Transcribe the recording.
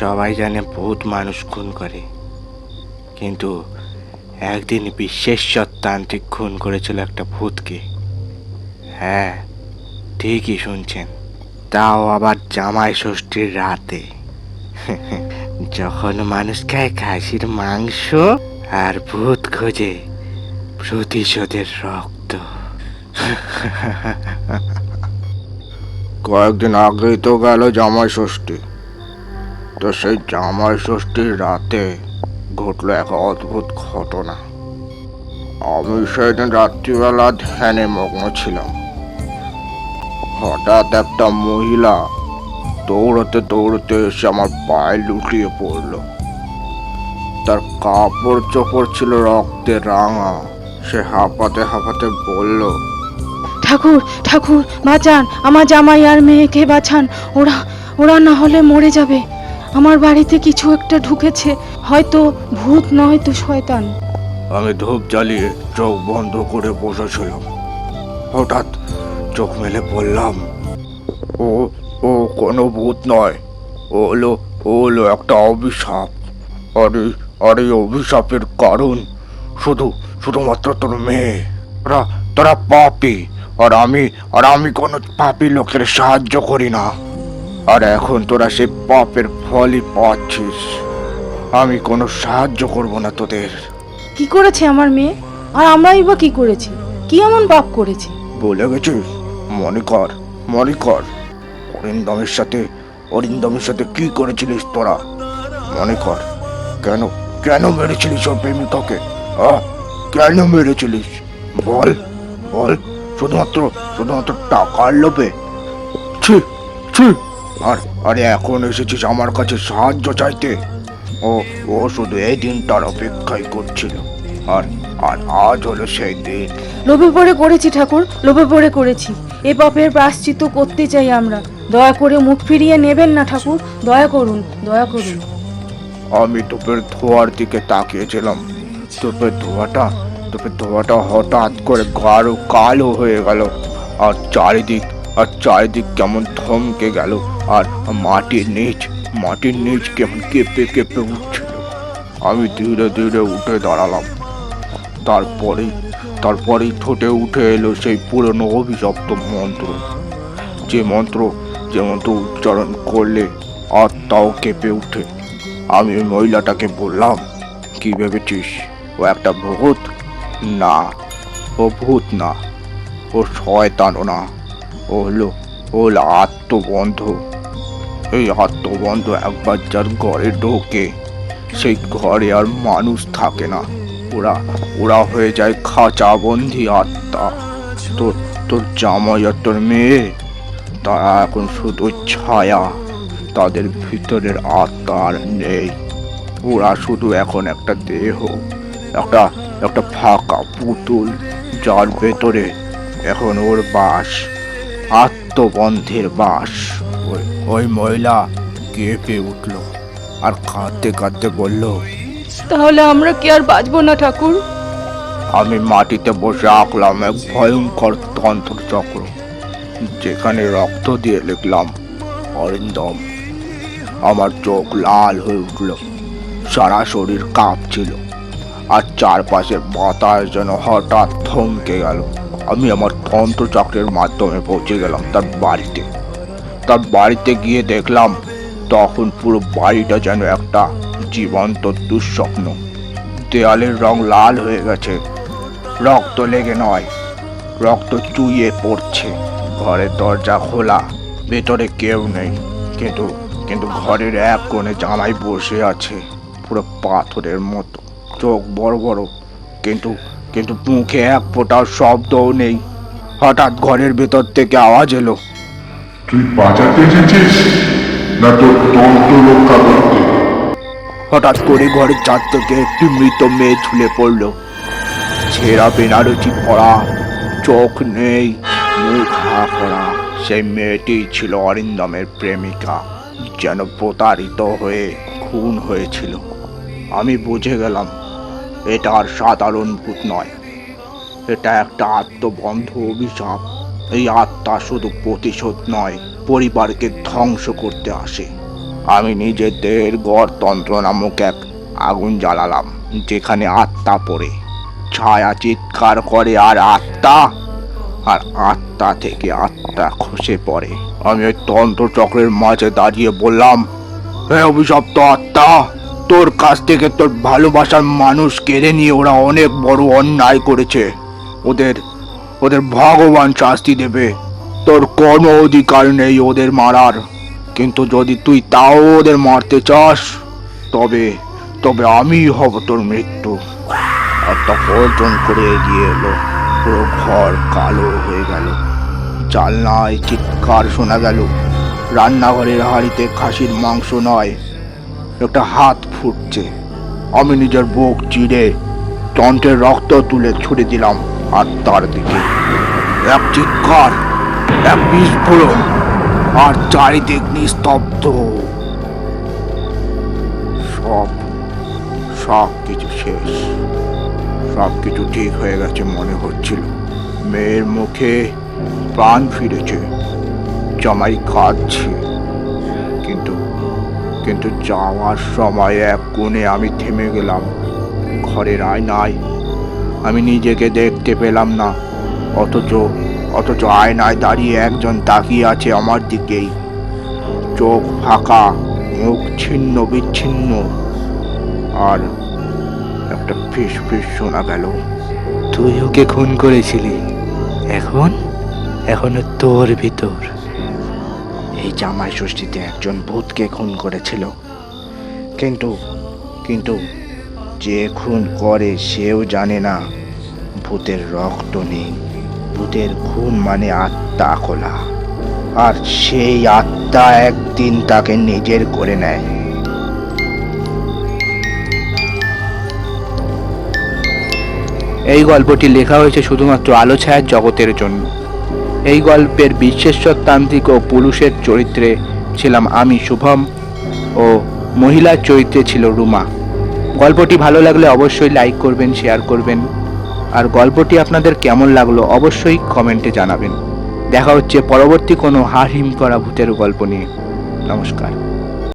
সবাই জানে ভূত মানুষ খুন করে। কিন্তু একদিন বিশ্বেশ্বর তান্ত্রিক খুন করেছিল একটা ভূতকে। হ্যাঁ ঠিকই শুনছেন। তাও আবার জামাই ষষ্ঠীর রাতে। যখন মানুষ খায় খাসির মাংস আর ভূত খোঁজে প্রতিশোধের রক্ত। কয়েকদিন আগেই তো গেল জামাই ষষ্ঠী। তো সেই জামাই ষষ্ঠীর রাতে ঘটলো এক অদ্ভুত ঘটনা। আমি সেদিন রাত্রিবেলা ধ্যানে মগ্ন ছিলাম। হঠাৎ একটা মহিলা দৌড়তে দৌড়তে এসে আমার পায়ে লুটিয়ে পড়ল। তার কাপড় চোপড় ছিল রক্তে রাঙা। সে হাঁপাতে হাঁপাতে বলল, ঠাকুর ঠাকুর, বাঁচান। আমার জামাই আর মেয়েকে বাঁচান। ওরা ওরা না হলে মরে যাবে। আমার বাড়িতে কিছু একটা ঢুকেছে। হয়তো ভূত নয় তো শয়তান। আমি ধূপ জ্বালিয়ে চোখ বন্ধ করে বসেছিলাম হঠাৎ চোখ মেলে বললাম, ও ও কোনো ভূত নয়। ও হলো ও হলো একটা অভিশাপ। আর এই আর এই অভিশাপের কারণ শুধু, শুধুমাত্র তোর মেয়ে। তোরা তোরা পাপি। আর আমি আর আমি কোনো পাপি লোকের সাহায্য করি না। আর এখন তোরা সেই পাপের ফলই পাচ্ছিস। আমি কোনো সাহায্য করব না তোদের। কি করেছে আমার মেয়ে? আর আমরাই বা কি করেছি? কি এমন পাপ করেছি? বলে গেছিস? মনে কর মনে কর অরিন্দমের সাথে অরিন্দমের সাথে কি করেছিলিস তোরা? মনে কর কেন কেন মেরেছিলিস ওর প্রেমিকাকে? আহ কেন মেরেছিলিস? বল বল শুধুমাত্র শুধুমাত্র টাকার লোভে। ছি ছি। আর আরে এখন এসেছিস আমার কাছে সাহায্য চাইতে। ও ও শুধু এই দিনটার অপেক্ষাই করছিল। আর আর আজ হলো সেই দিন। লোভে পড়ে করেছি ঠাকুর লোভে পড়ে করেছি। এ পাপের প্রাশ্চিত্য করতে চাই আমরা। দয়া করে মুখ ফিরিয়ে নেবেন না ঠাকুর। দয়া করুন দয়া করুন। আমি তোপের ধোয়ার দিকে তাকিয়েছিলাম। তোপের ধোয়াটা তোপের ধোয়াটা হঠাৎ করে গাঢ় কালো হয়ে গেল। আর চারিদিক আর চারিদিক কেমন থমকে গেল। আর মাটির নিচ মাটির নিচ কেমন কেঁপে কেঁপে উঠছিল। আমি ধীরে ধীরে উঠে দাঁড়ালাম। তারপরেই তারপরেই ঠোঁটে উঠে এলো সেই পুরনো অভিশপ্ত মন্ত্র। যে মন্ত্র যে মন্ত্র উচ্চারণ করলে আত্মাও কেঁপে উঠে আমি ওই মহিলাটাকে বললাম, কি ভেবেছিস? ও একটা ভূত? না, ও ভূত না। ও শয়তানও না। ও হলো ও হলো আত্মবন্ধ। এই আত্মবন্ধ একবার যার ঘরে ঢোকে। সেই ঘরে আর মানুষ থাকে না। ওরা ওরা হয়ে যায় খাঁচা বন্দি আত্মা। তোর তোর জামাই আর তোর মেয়ে, তারা এখন শুধু ছায়া। তাদের ভিতরের আত্মা আর নেই। ওরা শুধু এখন একটা দেহ, একটা একটা ফাঁকা পুতুল, যার ভেতরে এখন ওর বাস। আত্মবন্ধের বাস। ওই ওই মহিলা কেঁপে উঠল আর কাঁদতে কাঁদতে বলল তাহলে আমরা কি আর বাঁচবো না ঠাকুর? আমি মাটিতে বসে আঁকলাম এক ভয়ঙ্কর তন্ত্র চক্র যেখানে রক্ত দিয়ে লিখলাম অরিন্দম আমার চোখ লাল হয়ে উঠল সারা শরীর কাঁপছিল আর চারপাশের বাতাস যেন হঠাৎ থমকে গেল। আমি আমার তন্ত্রচক্রের মাধ্যমে পৌঁছে গেলাম তার বাড়িতে। তার বাড়িতে গিয়ে দেখলাম তখন পুরো বাড়িটা যেন একটা জীবন্ত দুঃস্বপ্ন। দেয়ালের রং লাল হয়ে গেছে। রক্ত লেগে নয়, রক্ত চুইয়ে পড়ছে। ঘরের দরজা খোলা, ভেতরে কেউ নেই। কিন্তু কিন্তু ঘরের এক কোণে জামাই বসে আছে, পুরো পাথরের মতো। চোখ বড় বড়, কিন্তু কিন্তু মুখে এক ফোঁটাও শব্দও নেই। হঠাৎ ঘরের ভেতর থেকে আওয়াজ এলো। তুই বাঁচাতে এসেছিস না তোর তন্ত্র রক্ষা করতে? হঠাৎ করে ঘরের চার থেকে একটি মৃত মেয়ে ঝুলে পড়ল। ছেঁড়া বেনারসি পড়া চোখ নেই মুখ হা করা। সেই মেয়েটি ছিল অরিন্দমের প্রেমিকা যেন প্রতারিত হয়ে খুন হয়েছিল। আমি বুঝে গেলাম এটা আর সাধারণ ভূত নয়। এটা একটা আত্মবন্ধ অভিশাপ। এই আত্মা শুধু প্রতিশোধ নয়, পরিবারকে ধ্বংস করতে আসে। আমি নিজের দেহের গড়তন্ত্র নামক এক আগুন জ্বালালাম, যেখানে আত্মা পড়ে। ছায়া চিৎকার করে, আর আত্মা? আর আত্মা থেকে আত্মা খসে পড়ে। আমি ওই তন্ত্র চক্রের মাঝে দাঁড়িয়ে বললাম, হে অভিশপ্ত আত্মা কাছ থেকে তোর ভালোবাসার মানুষ কেড়ে নিয়ে ওরা অনেক বড় অন্যায় করেছে। ওদের ওদের ভগবান শাস্তি দেবে। তোর কোনো অধিকার নেই ওদের মারার। কিন্তু যদি তুই তাও ওদের মারতে চাস, তবে তবে আমি হব তোর মৃত্যু। তা গর্জন করে এগিয়ে এলো। পুরো ঘর কালো হয়ে গেল। জানলায় চিৎকার শোনা গেল। রান্নাঘরের হাঁড়িতে খাসির মাংস নয়। একটা হাত ফুটছে। আমি নিজের বুক চিড়ে তন্ত্রের রক্ত তুলে ছুড়ে দিলাম আর তার দিকে। এক চিৎকার, এক বিস্ফোরণ, আর চারিদিক নিস্তব্ধ। সব সব কিছু শেষ। সব কিছু ঠিক হয়ে গেছে মনে হচ্ছিল। মেয়ের মুখে প্রাণ ফিরেছে। জামাই কাঁদছে। কিন্তু যাওয়ার সময় এক কোণে আমি থেমে গেলাম। ঘরের আয়নায়। আমি নিজেকে দেখতে পেলাম না। অথচ অথচ আয়নায় দাঁড়িয়ে একজন তাকিয়ে আছে আমার দিকেই। চোখ ফাঁকা, মুখ ছিন্ন, বিচ্ছিন্ন। আর একটা ফিস ফিস শোনা গেল। তুই ওকে খুন করেছিলি। এখন? এখনও তোর ভিতর। এই জামাই ষষ্ঠীতে একজন ভূতকে খুন করেছিল। কিন্তু কিন্তু যে খুন করে সেও জানে না, ভূতের রক্ত নেই। ভূতের খুন মানে আত্মা খোলা। আর সেই আত্মা একদিন তাকে নিজের করে নেয়। এই গল্পটি লেখা হয়েছে শুধুমাত্র আলো ছায়ার জগতের জন্য। এই গল্পের বিশ্বেশ্বরতান্ত্রিক ও পুরুষের চরিত্রে ছিলাম আমি শুভম ও মহিলার চরিত্রে ছিল রুমা। গল্পটি ভালো লাগলে অবশ্যই লাইক করবেন, শেয়ার করবেন। আর গল্পটি আপনাদের কেমন লাগল অবশ্যই কমেন্টে জানাবেন। দেখা হচ্ছে পরবর্তী কোনো হার হিম করা ভূতের গল্প নিয়ে। নমস্কার।